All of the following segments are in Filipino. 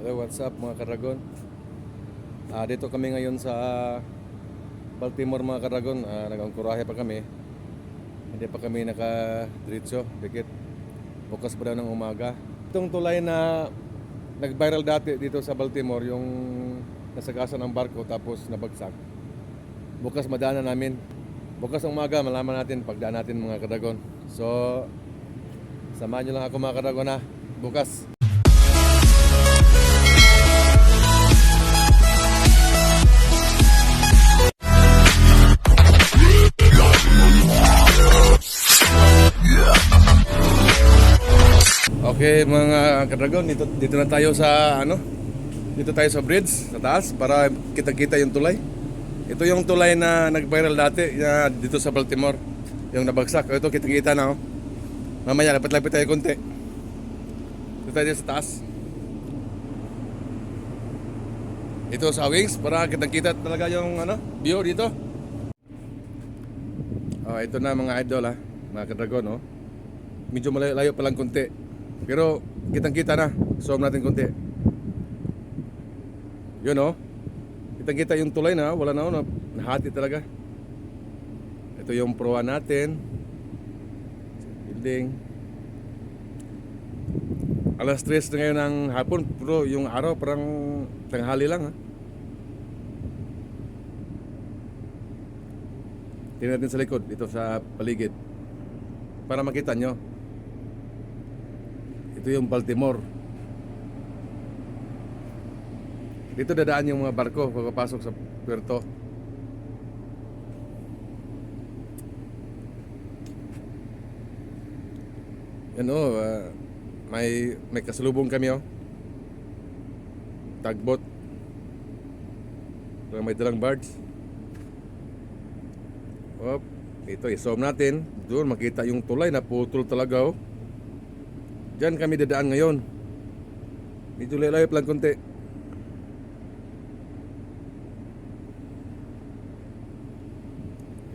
Hello, what's up mga karagon? Ah, dito kami ngayon sa Baltimore mga karagon. Ah, nagangkurahe pa kami. Hindi pa kami naka-diretso. Dikit. Bukas pa daw ng umaga. Itong tulay na nag-viral dati dito sa Baltimore, yung nasagasan ng barko tapos nabagsak. Bukas madaanan namin. Bukas ng umaga, malaman natin pagdaan natin mga karagon. So, samahan nyo lang ako mga karagon ha. Bukas. Okay mga kadragon, dito, dito na tayo sa ano? Dito tayo sa bridge sa taas para kita-kita yung tulay. Ito yung tulay na nag-viral dati na dito sa Baltimore. Yung nabagsak. Ito kita-kita na oh. Mamaya lapit-lapit tayo konti. Dito tayo sa taas. Ito sa wings para kitang-kita talaga yung ano, view dito. Oh, ito na mga idol ha, mga kadragon oh. Medyo malayo-layo pa lang konti. Pero kitang-kita na. Zoom natin konti. Yun oh. Kitang-kita yung tulay na, wala na oh, na nahati talaga. Ito yung proa natin. Building. Alas 3 na ngayon ng hapon, pero yung araw parang tanghali lang ha. Tingnan natin sa likod, dito sa paligid. Para makita nyo. Ito yung Baltimore. Dito dadaan yung mga barko pagpapasok sa puerto. Yan o, ah, may, may kasalubong kami oh. Tagbot. Parang may dalang barge. Op, ito i-zoom natin. Doon makita yung tulay na putol talaga oh. Diyan kami dadaan ngayon. Medyo layo lang konti.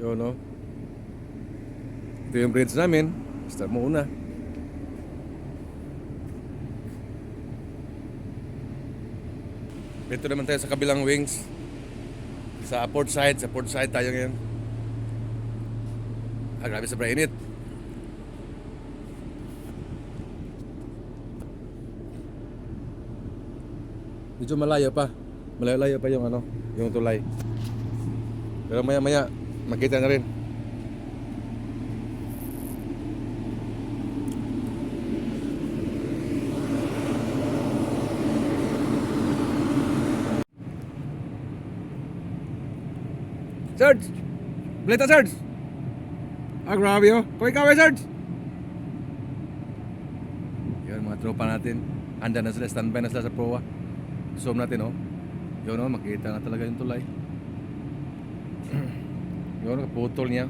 Yun no. Ito yung bridge namin. Start mo una. Dito naman tayo sa kabilang wings. Sa port side. Sa port side tayo ngayon. Ah, grabe sa init. Medyo malayo pa. Malayo-layo pa yung ano, yung tulay. Pero maya-maya makita na rin. Sarge! Balita, Sarge! Ah, grabe oh. Kung ikaw eh, Sarge! Yun, mga tropa natin. Handa na sila, standby na sila sa proa. Zoom natin oh. Yun oh, makita na talaga yung tulay. Yun, kaputol niya.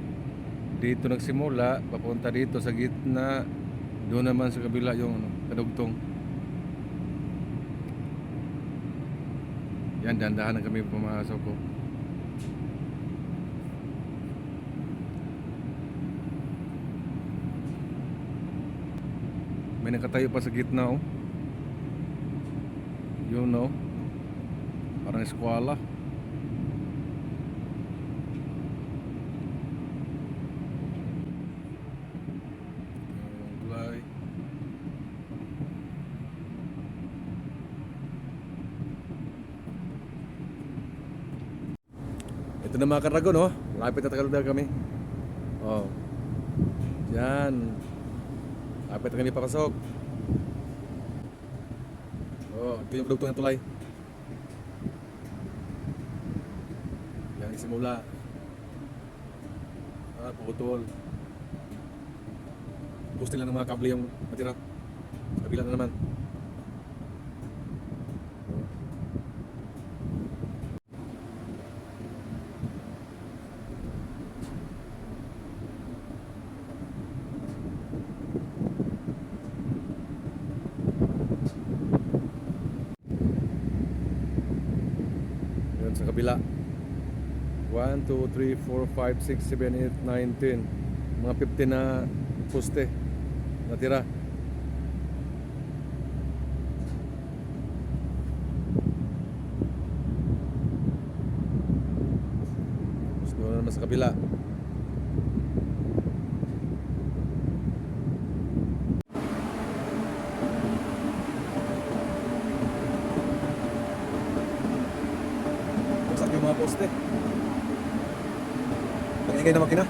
Dito nagsimula, papunta dito sa gitna. Doon naman sa kabila yung ano, kadugtong. Yan, dandahan na kami pumasok oh. ko. May nakatayo pa sa gitna oh. Yun oh. Parang eskwala. Yung tulay. Ito na mga karagon oh. Lapit na tagal kami. Oh. Yan. Lapit na kami papasok. Oh, yung produkto ng tulay. Yan isimula. Ah, putol. Gusto lang ng mga kable yung matira. Kabila na naman. sa kabila. 1, 2, 3, 4, 5, 6, 7, 8, 9, 10 mga 50 na poste natira. Tapos doon naman sa kabila. Mga poste. Ang ingay na poste.